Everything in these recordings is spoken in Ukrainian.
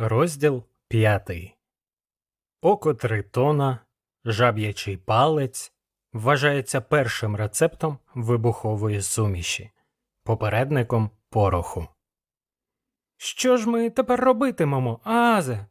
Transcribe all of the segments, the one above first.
Розділ п'ятий. Око тритона, жаб'ячий палець вважається першим рецептом вибухової суміші, попередником пороху. Що ж ми тепер робитимемо, Азе?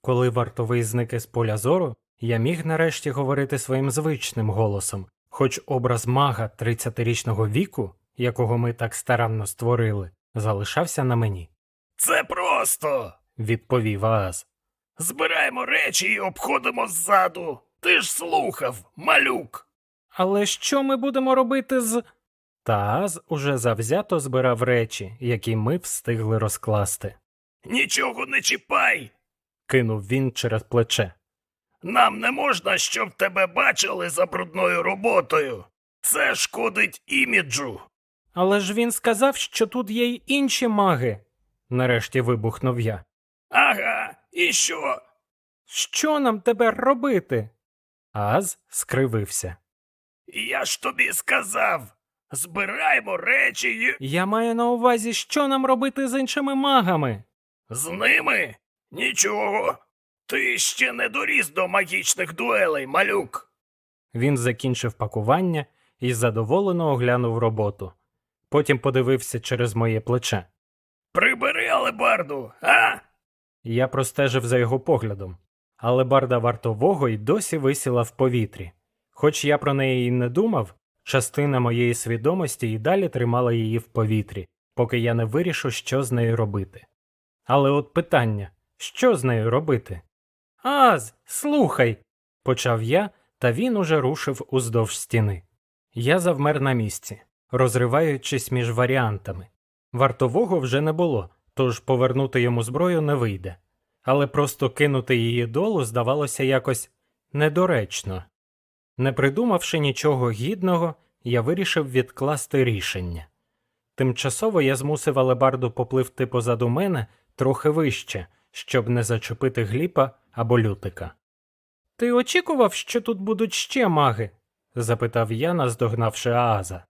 Коли вартовий зник із поля зору, я міг нарешті говорити своїм звичним голосом, хоч образ мага 30-річного віку, якого ми так старанно створили, залишався на мені. Це просто. Відповів Ааз. Збираємо речі і обходимо ззаду. Ти ж слухав, малюк. Але що ми будемо робити з. Та Ааз уже завзято збирав речі, які ми встигли розкласти. Нічого не чіпай. Кинув він через плече. Нам не можна, щоб тебе бачили за брудною роботою. Це шкодить іміджу. Але ж він сказав, що тут є й інші маги. Нарешті вибухнув я. Ага, і що? Що нам тепер робити? Ааз скривився. Я ж тобі сказав. Збираємо речі і. Я маю на увазі, що нам робити з іншими магами. З ними? Нічого. Ти ще не доріс до магічних дуелей, малюк. Він закінчив пакування і задоволено оглянув роботу. Потім подивився через моє плече. Прибери алебарду, а? Я простежив за його поглядом, але барда вартового й досі висіла в повітрі. Хоч я про неї й не думав, частина моєї свідомості і далі тримала її в повітрі, поки я не вирішу, що з нею робити. Але от питання що з нею робити? Аз, слухай, почав я, та він уже рушив уздовж стіни. Я завмер на місці, розриваючись між варіантами. Вартового вже не було, тож повернути йому зброю не вийде, але просто кинути її долу здавалося якось недоречно. Не придумавши нічого гідного, я вирішив відкласти рішення. Тимчасово я змусив алебарду попливти позаду мене трохи вище, щоб не зачепити гліпа або лютика. Ти очікував, що тут будуть ще маги? запитав я, наздогнавши Ааза,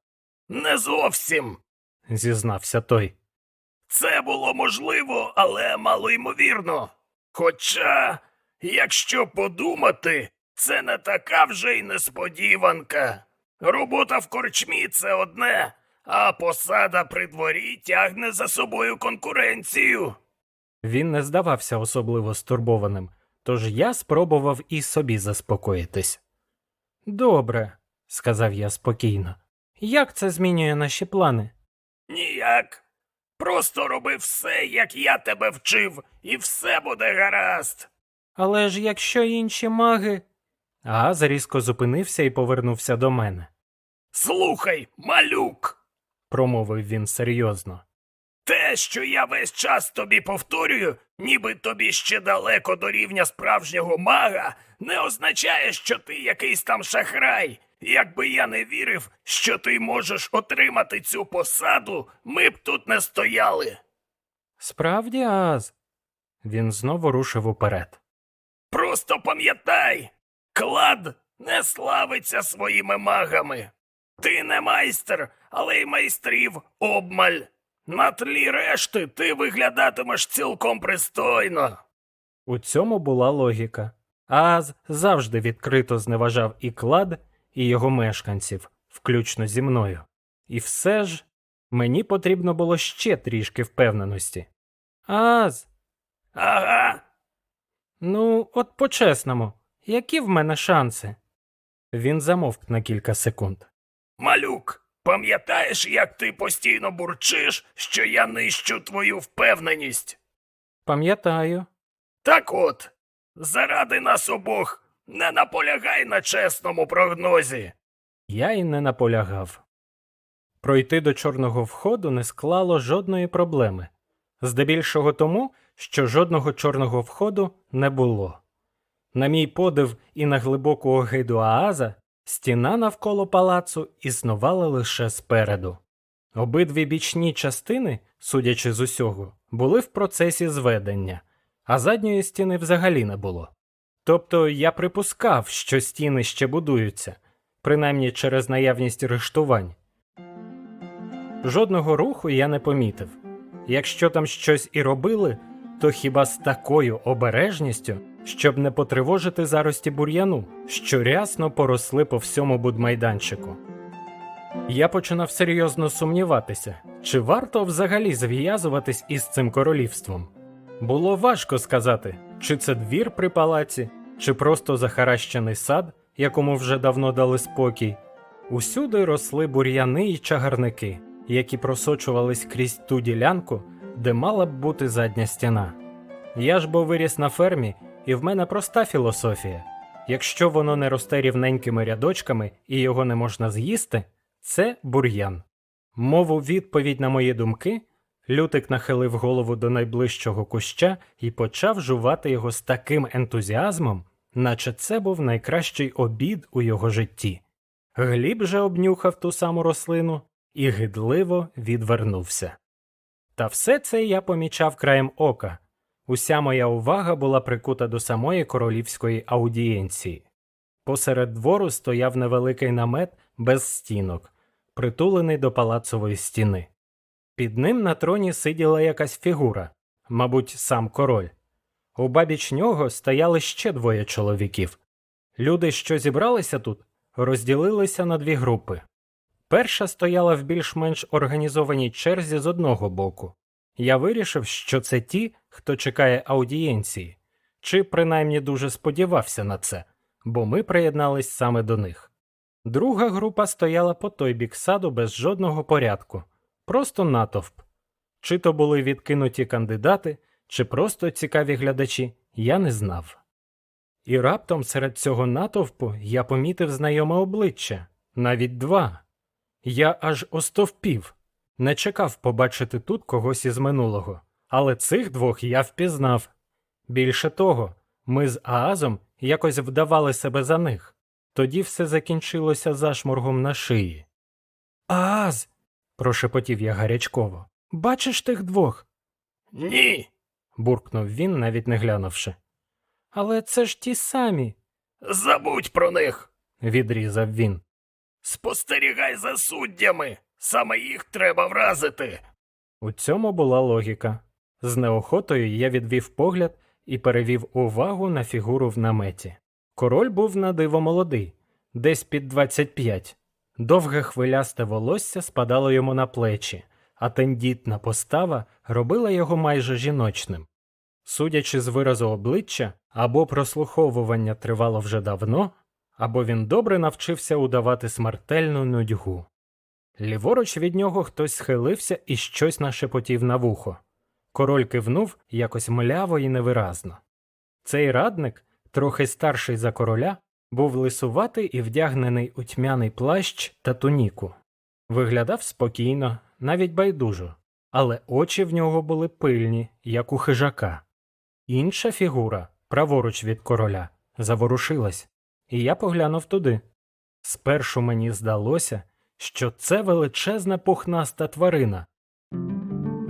Не зовсім. зізнався той. Це було можливо, але малоймовірно. Хоча, якщо подумати, це не така вже й несподіванка. Робота в корчмі це одне, а посада при дворі тягне за собою конкуренцію. Він не здавався особливо стурбованим, тож я спробував і собі заспокоїтись. Добре, сказав я спокійно. Як це змінює наші плани? Ніяк. Просто роби все, як я тебе вчив, і все буде гаразд. Але ж якщо інші маги. Ааз різко зупинився і повернувся до мене, Слухай, малюк. промовив він серйозно. Те, що я весь час тобі повторюю, ніби тобі ще далеко до рівня справжнього мага, не означає, що ти якийсь там шахрай. Якби я не вірив, що ти можеш отримати цю посаду, ми б тут не стояли. Справді, Ааз. Він знову рушив уперед. Просто пам'ятай, клад не славиться своїми магами. Ти не майстер, але й майстрів обмаль. На тлі решти ти виглядатимеш цілком пристойно. У цьому була логіка. Ааз завжди відкрито зневажав і клад, і його мешканців, включно зі мною. І все ж мені потрібно було ще трішки впевненості. Ааз, Ага, ну, от по-чесному, які в мене шанси? Він замовк на кілька секунд. малюк, пам'ятаєш, як ти постійно бурчиш, що я нищу твою впевненість? Пам'ятаю, Так от, заради нас обох, не наполягай на чесному прогнозі. я й не наполягав. Пройти до чорного входу не склало жодної проблеми, здебільшого тому, що жодного чорного входу не було. На мій подив і на глибоку огиду Ааза стіна навколо палацу існувала лише спереду. Обидві бічні частини, судячи з усього, були в процесі зведення, а задньої стіни взагалі не було. Тобто я припускав, що стіни ще будуються, принаймні через наявність рештувань. Жодного руху я не помітив. Якщо там щось і робили, то хіба з такою обережністю, щоб не потривожити зарості бур'яну, що рясно поросли по всьому будмайданчику. Я починав серйозно сумніватися, чи варто взагалі зв'язуватись із цим королівством. Було важко сказати, чи це двір при палаці, чи просто захаращений сад, якому вже давно дали спокій. Усюди росли бур'яни й чагарники, які просочувались крізь ту ділянку, де мала б бути задня стіна. Я ж бо виріс на фермі, і в мене проста філософія. Якщо воно не росте рівненькими рядочками і його не можна з'їсти, це бур'ян. Мову відповідь на мої думки, Лютик нахилив голову до найближчого куща і почав жувати його з таким ентузіазмом, наче це був найкращий обід у його житті. Гліб же обнюхав ту саму рослину і гидливо відвернувся. Та все це я помічав краєм ока. Уся моя увага була прикута до самої королівської аудієнції. Посеред двору стояв невеликий намет без стінок, притулений до палацової стіни. Під ним на троні сиділа якась фігура, мабуть, сам король. У бабіч нього стояли ще двоє чоловіків. Люди, що зібралися тут, розділилися на дві групи. Перша стояла в більш-менш організованій черзі з одного боку. Я вирішив, що це ті, хто чекає аудієнції, чи принаймні дуже сподівався на це, бо ми приєднались саме до них. Друга група стояла по той бік саду без жодного порядку, просто натовп. Чи то були відкинуті кандидати, чи просто цікаві глядачі, я не знав. І раптом серед цього натовпу я помітив знайоме обличчя, навіть два. Я аж остовпів, не чекав побачити тут когось із минулого, але цих двох я впізнав. Більше того, ми з Аазом якось вдавали себе за них. Тоді все закінчилося зашморгом на шиї. Ааз. Прошепотів я гарячково. Бачиш тих двох? Ні. буркнув він, навіть не глянувши. Але це ж ті самі, Забудь про них. відрізав він. Спостерігай за суддями. Саме їх треба вразити. У цьому була логіка. З неохотою я відвів погляд і перевів увагу на фігуру в наметі. Король був на диво молодий, десь під 25. Довге хвилясте волосся спадало йому на плечі, а тендітна постава робила його майже жіночним. Судячи з виразу обличчя, або прослуховування тривало вже давно, або він добре навчився удавати смертельну нудьгу. Ліворуч від нього хтось схилився і щось нашепотів на вухо. Король кивнув якось мляво і невиразно. Цей радник, трохи старший за короля, був лисуватий і вдягнений у тьмяний плащ та туніку. Виглядав спокійно, навіть байдужо, але очі в нього були пильні, як у хижака. Інша фігура, праворуч від короля, заворушилась, і я поглянув туди. Спершу мені здалося, що це величезна пухнаста тварина.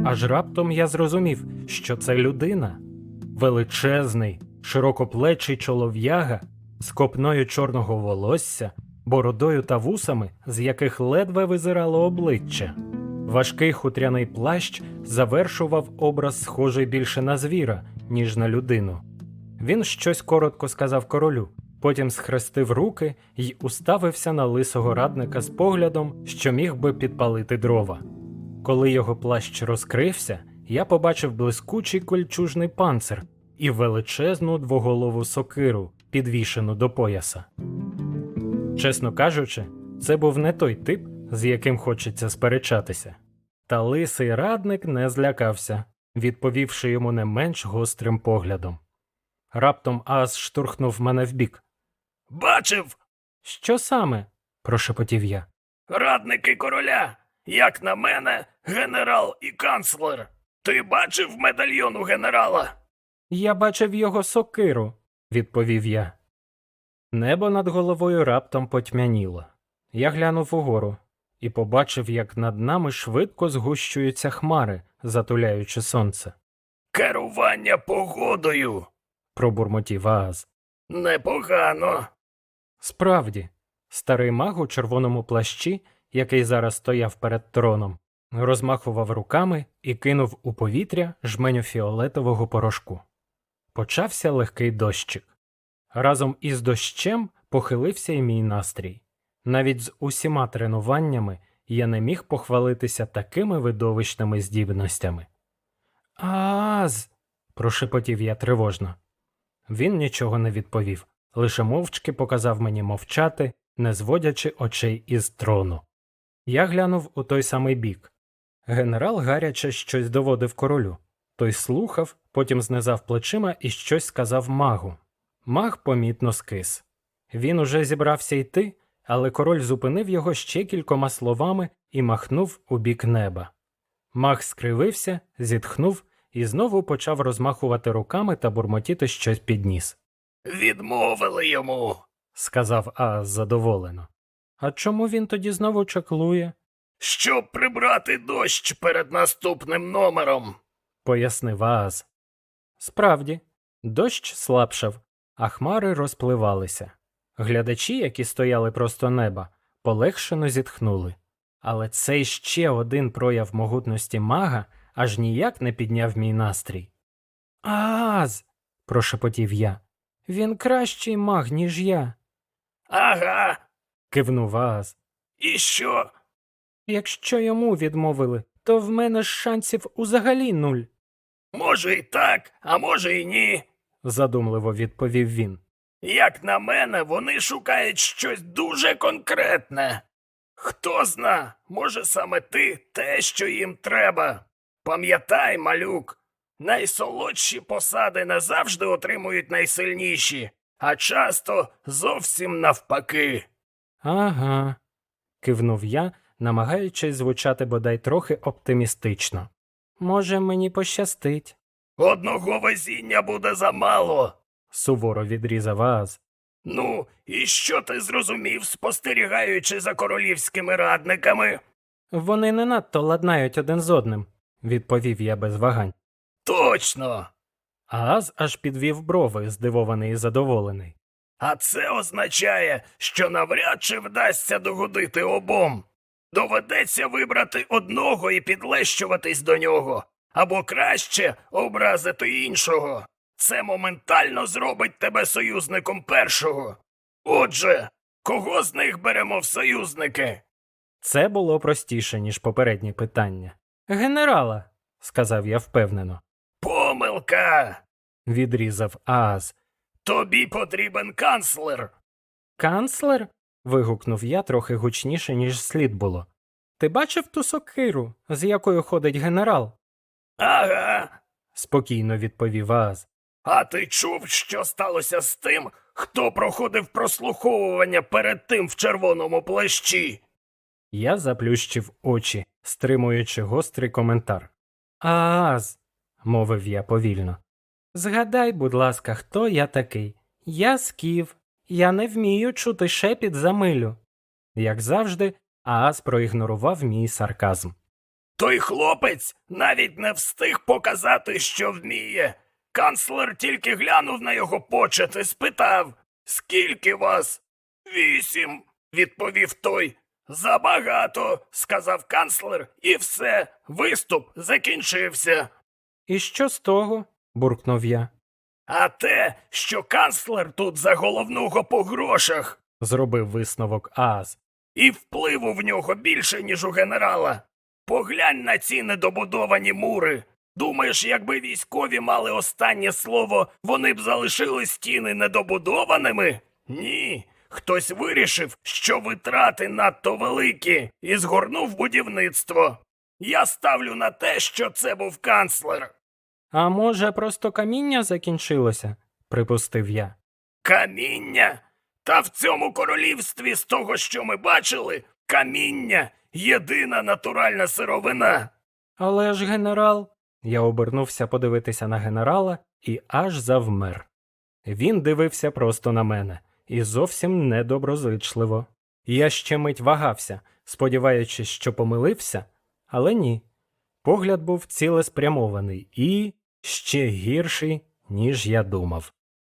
Аж раптом я зрозумів, що це людина. Величезний, широкоплечий чолов'яга з копною чорного волосся, бородою та вусами, з яких ледве визирало обличчя. Важкий хутряний плащ завершував образ, схожий більше на звіра, ніж на людину. Він щось коротко сказав королю, потім схрестив руки й уставився на лисого радника з поглядом, що міг би підпалити дрова. Коли його плащ розкрився, я побачив блискучий кольчужний панцир і величезну двоголову сокиру, підвішену до пояса. Чесно кажучи, це був не той тип, з яким хочеться сперечатися. Та лисий радник не злякався, відповівши йому не менш гострим поглядом. Раптом Ас штурхнув мене вбік. Бачив Що саме? прошепотів я. радники короля. Як на мене, генерал і канцлер. Ти бачив медальйон у генерала? Я бачив його сокиру, відповів я. Небо над головою раптом потьмяніло. Я глянув угору і побачив, як над нами швидко згущуються хмари, затуляючи сонце. Керування погодою. Пробурмотів Ааз. Непогано. Справді, старий маг у червоному плащі, який зараз стояв перед троном, розмахував руками і кинув у повітря жменю фіолетового порошку. Почався легкий дощик. Разом із дощем похилився й мій настрій. Навіть з усіма тренуваннями я не міг похвалитися такими видовищними здібностями. Аз. прошепотів я тривожно. Він нічого не відповів, лише мовчки показав мені мовчати, не зводячи очей із трону. Я глянув у той самий бік. Генерал гаряче щось доводив королю. Той слухав, потім знизав плечима і щось сказав магу. Маг помітно скис. Він уже зібрався йти, але король зупинив його ще кількома словами і махнув у бік неба. Маг скривився, зітхнув і знову почав розмахувати руками та бурмотіти щось під ніс. Відмовили йому. Сказав Ааз задоволено. А чому він тоді знову чаклує? Щоб прибрати дощ перед наступним номером. Пояснив Ааз. Справді, дощ слабшав, а хмари розпливалися. Глядачі, які стояли просто неба, полегшено зітхнули. Але цей ще один прояв могутності мага аж ніяк не підняв мій настрій. Ааз. прошепотів я. Він кращий маг, ніж я, Ага. кивнув Ааз. І що? Якщо йому відмовили, то в мене шансів узагалі нуль, Може і так, а може і ні. задумливо відповів він. Як на мене, вони шукають щось дуже конкретне. Хто зна, може саме ти те, що їм треба. Пам'ятай, малюк, найсолодші посади не завжди отримують найсильніші, а часто зовсім навпаки. Ага, кивнув я, намагаючись звучати бодай трохи оптимістично. Може, мені пощастить, Одного везіння буде замало. суворо відрізав Ааз. Ну, і що ти зрозумів, спостерігаючи за королівськими радниками? Вони не надто ладнають один з одним, відповів я без вагань. Точно. Ааз аж підвів брови, здивований і задоволений. А це означає, що навряд чи вдасться догодити обом. Доведеться вибрати одного і підлещуватись до нього, або краще образити іншого. Це моментально зробить тебе союзником першого. Отже, кого з них беремо в союзники? Це було простіше, ніж попереднє питання. Генерала, сказав я впевнено, Помилка. відрізав Ааз. Тобі потрібен канцлер. Канцлер? Вигукнув я трохи гучніше, ніж слід було. Ти бачив ту сокиру, з якою ходить генерал? Ага. спокійно відповів Ааз. А ти чув, що сталося з тим, хто проходив прослуховування перед тим в червоному плащі? Я заплющив очі, стримуючи гострий коментар. Ааз, мовив я повільно. Згадай, будь ласка, хто я такий. Я скіф. Я не вмію чути шепіт за милю. Як завжди, Ааз проігнорував мій сарказм. Той хлопець навіть не встиг показати, що вміє. Канцлер тільки глянув на його почет і спитав Скільки вас? Вісім, відповів той. Забагато, сказав канцлер, і все, виступ закінчився. І що з того? буркнув я. А те, що канцлер тут за головного по грошах, Зробив висновок Ааз. і впливу в нього більше, ніж у генерала. Поглянь на ці недобудовані мури. Думаєш, якби військові мали останнє слово, вони б залишили стіни недобудованими? Ні. Хтось вирішив, що витрати надто великі, і згорнув будівництво. Я ставлю на те, що це був канцлер. А може, просто каміння закінчилося? припустив я. Каміння? Та в цьому королівстві, з того, що ми бачили, каміння єдина натуральна сировина. Але ж генерал. Я обернувся подивитися на генерала і аж завмер. Він дивився просто на мене і зовсім недоброзичливо. Я ще мить вагався, сподіваючись, що помилився, але ні. Погляд був цілеспрямований і ще гірший, ніж я думав.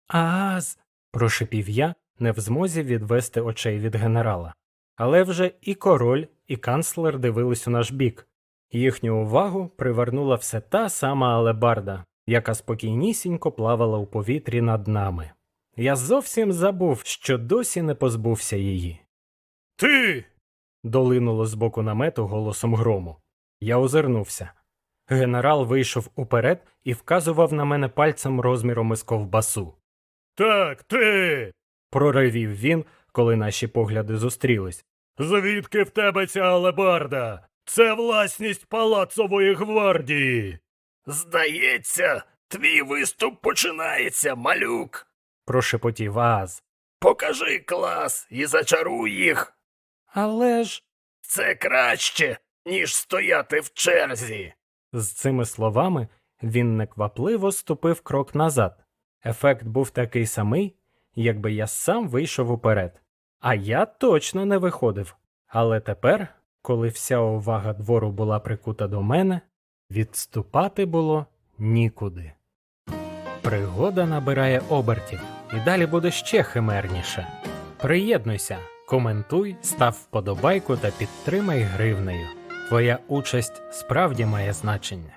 Аз. прошепів я, не в змозі відвести очей від генерала. Але вже і король, і канцлер дивились у наш бік. Їхню увагу привернула все та сама алебарда, яка спокійнісінько плавала у повітрі над нами. Я зовсім забув, що досі не позбувся її. Ти. Долинуло з боку намету голосом грому. Я озирнувся. Генерал вийшов уперед і вказував на мене пальцем розміром із ковбасу. Так, ти. Проривів він, коли наші погляди зустрілись. Звідки в тебе ця алебарда? Це власність палацової гвардії. Здається, твій виступ починається, малюк. Прошепотів Ааз. Покажи клас і зачаруй їх. Але ж. Це краще, ніж стояти в черзі. З цими словами він неквапливо ступив крок назад. Ефект був такий самий, якби я сам вийшов уперед. А я точно не виходив. Але тепер, коли вся увага двору була прикута до мене, відступати було нікуди. Пригода набирає обертів, і далі буде ще химерніше. Приєднуйся, коментуй, став вподобайку та підтримай гривнею. Твоя участь справді має значення.